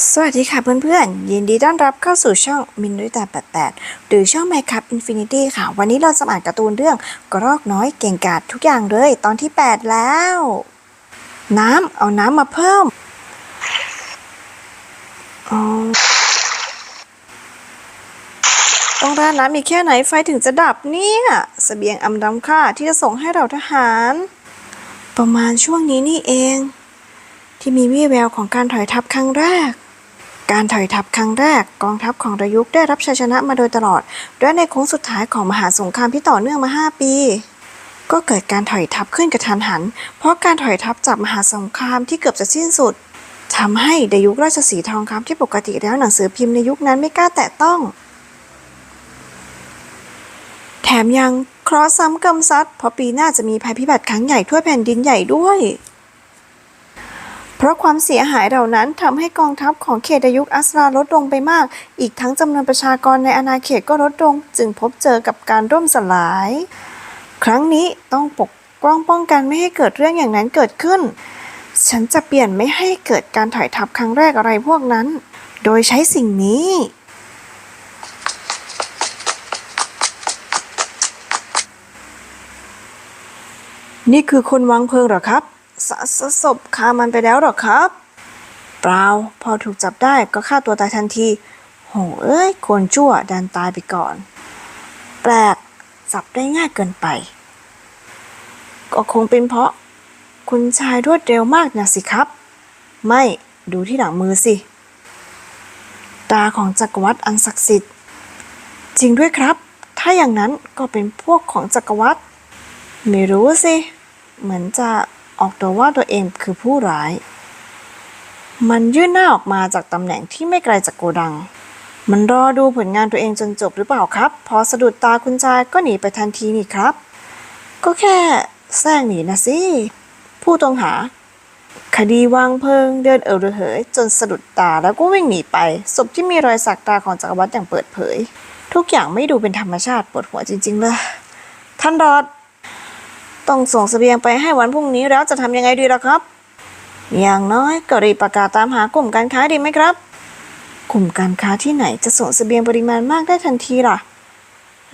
สวัสดีค่ะเพื่อนๆ ยินดีต้อนรับเข้าสู่ช่องมินด้วยตา88 หรือช่อง m ม c ั p Infinity ค่ะ วันนี้เราจะมาอ่านการ์ตูนเรื่องกระรอกน้อยเก่งกาจทุกอย่างเลย ตอนที่ 8 แล้ว น้ำเอาน้ำมาเพิ่มอ๋อต้องราดน้ำอีกแค่ไหนไฟถึงจะดับเนี่ยเสบียงอำดำค่าที่จะส่งให้เราทหาร ประมาณช่วงนี้นี่เองที่มีวี่แววของการถอยทัพครั้งแรก การถอยทัพครั้งแรกกองทัพของดยุคได้รับชัยชนะมาโดยตลอด และในโค้งสุดท้ายของมหาสงครามที่ต่อเนื่องมา 5 ปี ก็เกิดการถอยทัพขึ้นกระทันหัน เพราะการถอยทัพจากมหาสงครามที่เกือบจะสิ้นสุดทำให้ดยุคราชสีทองคำที่ปกติแล้วหนังสือพิมพ์ในยุคนั้นไม่กล้าแตะต้อง แถมยังเคราะห์ซ้ำกรรมซัดเพราะปีหน้าจะมีภัยพิบัติครั้งใหญ่ทั่วแผ่นดินใหญ่ด้วย เพราะความเสียหายเหล่านั้นทำให้กองทัพของเขตอายุคอัสราลดลงไปมาก อีกทั้งจำนวนประชากรในอาณาเขตก็ลดลง จึงพบเจอกับการร่มสลาย ครั้งนี้ต้องปกป้องป้องกันไม่ให้เกิดเรื่องอย่างนั้นเกิดขึ้น ฉันจะเปลี่ยนไม่ให้เกิดการถอยทัพครั้งแรกอะไรพวกนั้น โดยใช้สิ่งนี้นี่คือคนวางเพลิงเหรอครับ สสศพฆ่ามันไปแล้วหรอครับ เปล่า พอถูกจับได้ก็ฆ่าตัวตายทันที โหเอ้ย คนชั่วดันตายไปก่อน แปลก จับได้ง่ายเกินไป ก็คงเป็นเพราะ คุณชายรวดเร็วมากนะสิครับ ไม่ดูที่หลังมือสิ ตาของจักรวรรดิอันศักดิ์สิทธิ์ จริงด้วยครับ ถ้าอย่างนั้นก็เป็นพวกของจักรวรรดิไม่รู้สิ เหมือนจะ ออกตัวว่าตัวเองคือผู้ร้าย มันยื่นหน้าออกมาจากตำแหน่งที่ไม่ไกลจากโกดัง มันรอดูผลงานตัวเองจนจบหรือเปล่าครับ พอสะดุดตาคุณชายก็หนีไปทันทีนี่ครับ ก็แค่แซงหนีนะสิ ผู้ต้องหา คดีวางเพลิงเดินเออระเหย จนสะดุดตาแล้วก็วิ่งหนีไป ศพที่มีรอยสักตาของจักรวรรดิอย่างเปิดเผย ทุกอย่างไม่ดูเป็นธรรมชาติปวดหัวจริง ๆ เลย ท่านรอด ต้องส่งเสบียงไปให้วันพรุ่งนี้แล้วจะทำยังไงดีล่ะครับ อย่างน้อยก็รีบประกาศตามหากลุ่มการค้าดีไหมครับ กลุ่มการค้าที่ไหนจะส่งเสบียงปริมาณมากได้ทันทีล่ะ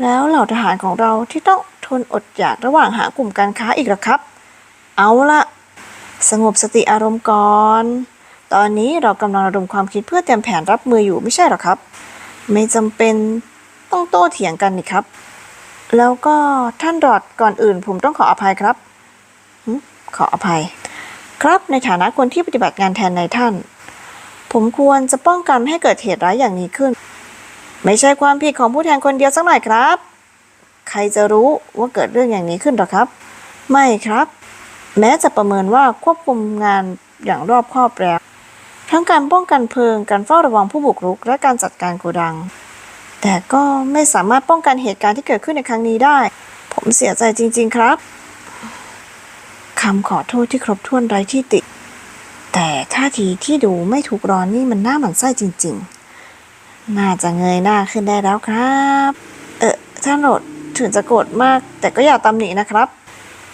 แล้วเหล่าทหารของเราที่ต้องทนอดอยากระหว่างหากลุ่มการค้าอีกหรอครับ เอาละสงบสติอารมณ์ก่อน ตอนนี้เรากำลังระดมความคิดเพื่อเตรียมแผนรับมืออยู่ไม่ใช่หรอครับ ไม่จำเป็นต้องโต้เถียงกันนี่ครับ แล้วก็ท่านรอดก่อนอื่น ผมต้องขออภัยครับ ขออภัย ครับในฐานะคนที่ปฏิบัติงานแทนในท่าน ผมควรจะป้องกันให้เกิดเหตุร้ายอย่างนี้ขึ้น ไม่ใช่ความผิดของผู้แทนคนเดียวสักหน่อยครับ ใครจะรู้ว่าเกิดเรื่องอย่างนี้ขึ้นหรอครับ ไม่ครับ แม้จะประเมินว่าควบคุมงานอย่างรอบคอบแล้วทั้งการป้องกันเพลิง การเฝ้าระวังผู้บุกรุก และการจัดการโกดัง แต่ก็ไม่สามารถป้องกันเหตุการณ์ที่เกิดขึ้นในครั้งนี้ได้ ผมเสียใจจริง ๆ ครับคำขอโทษที่ครบถ้วนไร้ที่ติ แต่ท่าทีที่ดูไม่ถูกร้อนนี่มันน่าหมั่นไส้จริง ๆ น่าจะเงยหน้าขึ้นได้แล้วครับ เออท่านโหลดถึงจะโกรธมาก แต่ก็อย่าตำหนินะครับ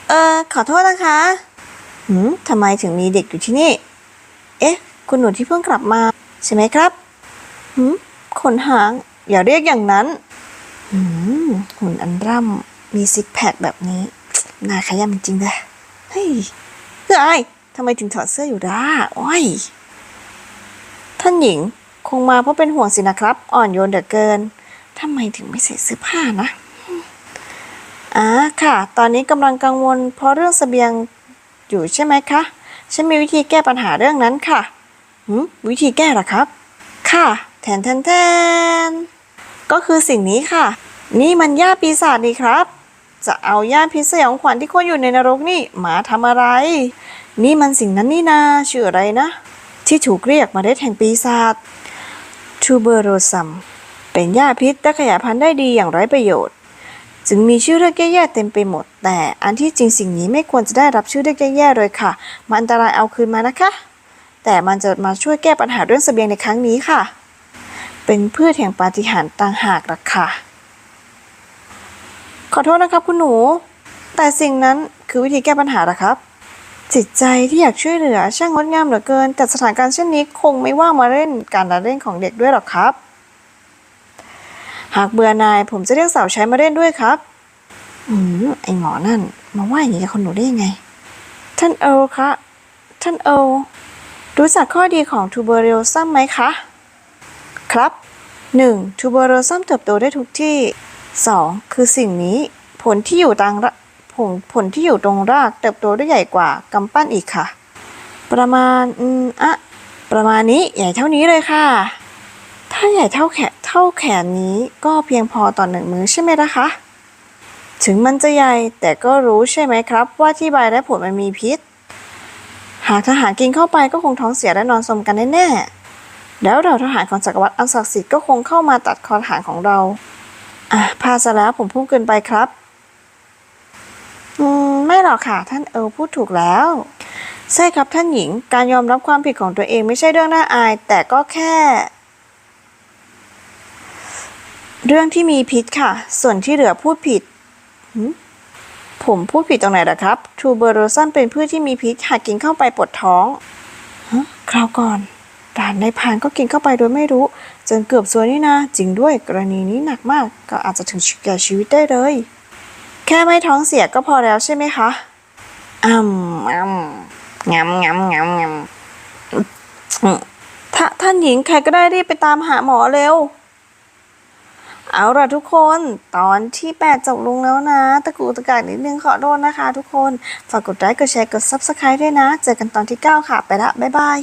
เออขอโทษนะคะหืมทำไมถึงมีเด็กอยู่ที่นี่ เอ๊ะ คุณหนูที่เพิ่งกลับมา ใช่ไหมครับหืมขนหาง อย่าเรียกอย่างนั้นหุ่นอันร่ำมีซิกแพคแบบนี้น่าขยำจริงๆเลยเฮ้ยเฮ้ยไอ้ทำไมถึงถอดเสื้ออยู่ด้าโอ้ยท่านหญิงคงมาเพราะเป็นห่วงสินะครับ อ่อนโยนเหลือเกินทำไมถึงไม่ใส่เสื้อผ้านะอ่าค่ะ ตอนนี้กำลังกังวล เพราะเรื่องเสบียงอยู่ใช่ไหมคะ ฉันมีวิธีแก้ปัญหาเรื่องนั้นค่ะหืมวิธีแก้หรอครับ ค่ะ แทนแทนแทน ก็คือสิ่งนี้ค่ะ นี่มันย่าปีศาจนี่ครับ จะเอาย่าพิษสยองขวัญที่คนอยู่ในนรกนี่มาทำอะไร นี่มันสิ่งนั้นนี่นาชื่ออะไรนะ ที่ถูกเรียกมาได้แห่งปีศาจทูเบอโรซัมเป็นหญ้าพิษและขยายพันธุ์ได้ดีอย่างไร้ประโยชน์ จึงมีชื่อเรียกแย่ๆเต็มไปหมด แต่อันที่จริงสิ่งนี้ไม่ควรจะได้รับชื่อเรียกแย่ๆเลยค่ะ มันอันตรายเอาคืนมานะคะ แต่มันจะมาช่วยแก้ปัญหาเรื่องเสบียงในครั้งนี้ค่ะ เป็นพืชแห่งปาฏิหาริย์ต่างหากล่ะค่ะ ขอโทษนะครับคุณหนู แต่สิ่งนั้นคือวิธีแก้ปัญหาหรอครับ จิตใจที่อยากช่วยเหลือช่างงดงามเหลือเกิน แต่สถานการณ์เช่นนี้คงไม่ว่างมาเล่นการละเล่นของเด็กด้วยหรอกครับ หากเบื่อนายผมจะเรียกสาวใช้มาเล่นด้วยครับ อืมไอหมอนั่น มาว่าอย่างนี้กับคนหนูได้ยังไง ท่านเอลคะ ท่านเอิร์ลรู้จักข้อดีของทูเบอร์เรลซัมไหมคะ ครับ 1. ทูเบอร์เรซัมเติบโตได้ทุกที่ 2. คือสิ่งนี้ ผลที่อยู่ตางระผลผลที่อยู่ตรงรากเติบโตได้ใหญ่กว่ากำปั้นอีกค่ะ ประมาณอืมอะประมาณนี้ใหญ่เท่านี้เลยค่ะ ถ้าใหญ่เท่าแขนเท่าแขนนี้ก็เพียงพอต่อหนึ่งมือใช่ไหมล่ะคะ ถึงมันจะใหญ่แต่ก็รู้ใช่ไหมครับ ว่าที่ใบและผลมันมีพิษ หากทหารกินเข้าไปก็คงท้องเสียและนอนสมกันแน่ๆ แล้วเราทหารของจักรวรรดิอันศักดิ์สิทธิ์ก็คงเข้ามาตัดคอทหารของเรา อะพาซะแล้วผมพูดเกินไปครับ อืม ไม่หรอกค่ะ ท่านเอลพูดถูกแล้ว ใช่ครับท่านหญิง การยอมรับความผิดของตัวเองไม่ใช่เรื่องน่าอาย แต่ก็แค่ เรื่องที่มีพิษค่ะ ส่วนที่เหลือพูดผิดผมพูดผิดตรงไหนล่ะครับ ทูเบอร์โรซันเป็นพืชที่มีพิษ หากกินเข้าไปปวดท้องคราวก่อน ด่านในพานก็กินเข้าไปโดยไม่รู้ จนเกือบซวยนี่นะจริงด้วยกรณีนี้หนักมาก ก็อาจจะถึงแก่ชีวิตได้เลย แค่ไม่ท้องเสียก็พอแล้วใช่ไหมคะอืมอืมงำงำงำงำถ้าท่านหญิงใครก็ได้รีบไปตามหาหมอเร็ว เอาล่ะทุกคน ตอนที่ 8 จบลงแล้วนะ ตะกูตะกากนิดนึงขอโทษนะคะทุกคน ฝากกดไลค์กดแชร์กด Subscribe ด้วยนะ เจอกันตอนที่ 9 ค่ะ ไปละ บ๊ายบาย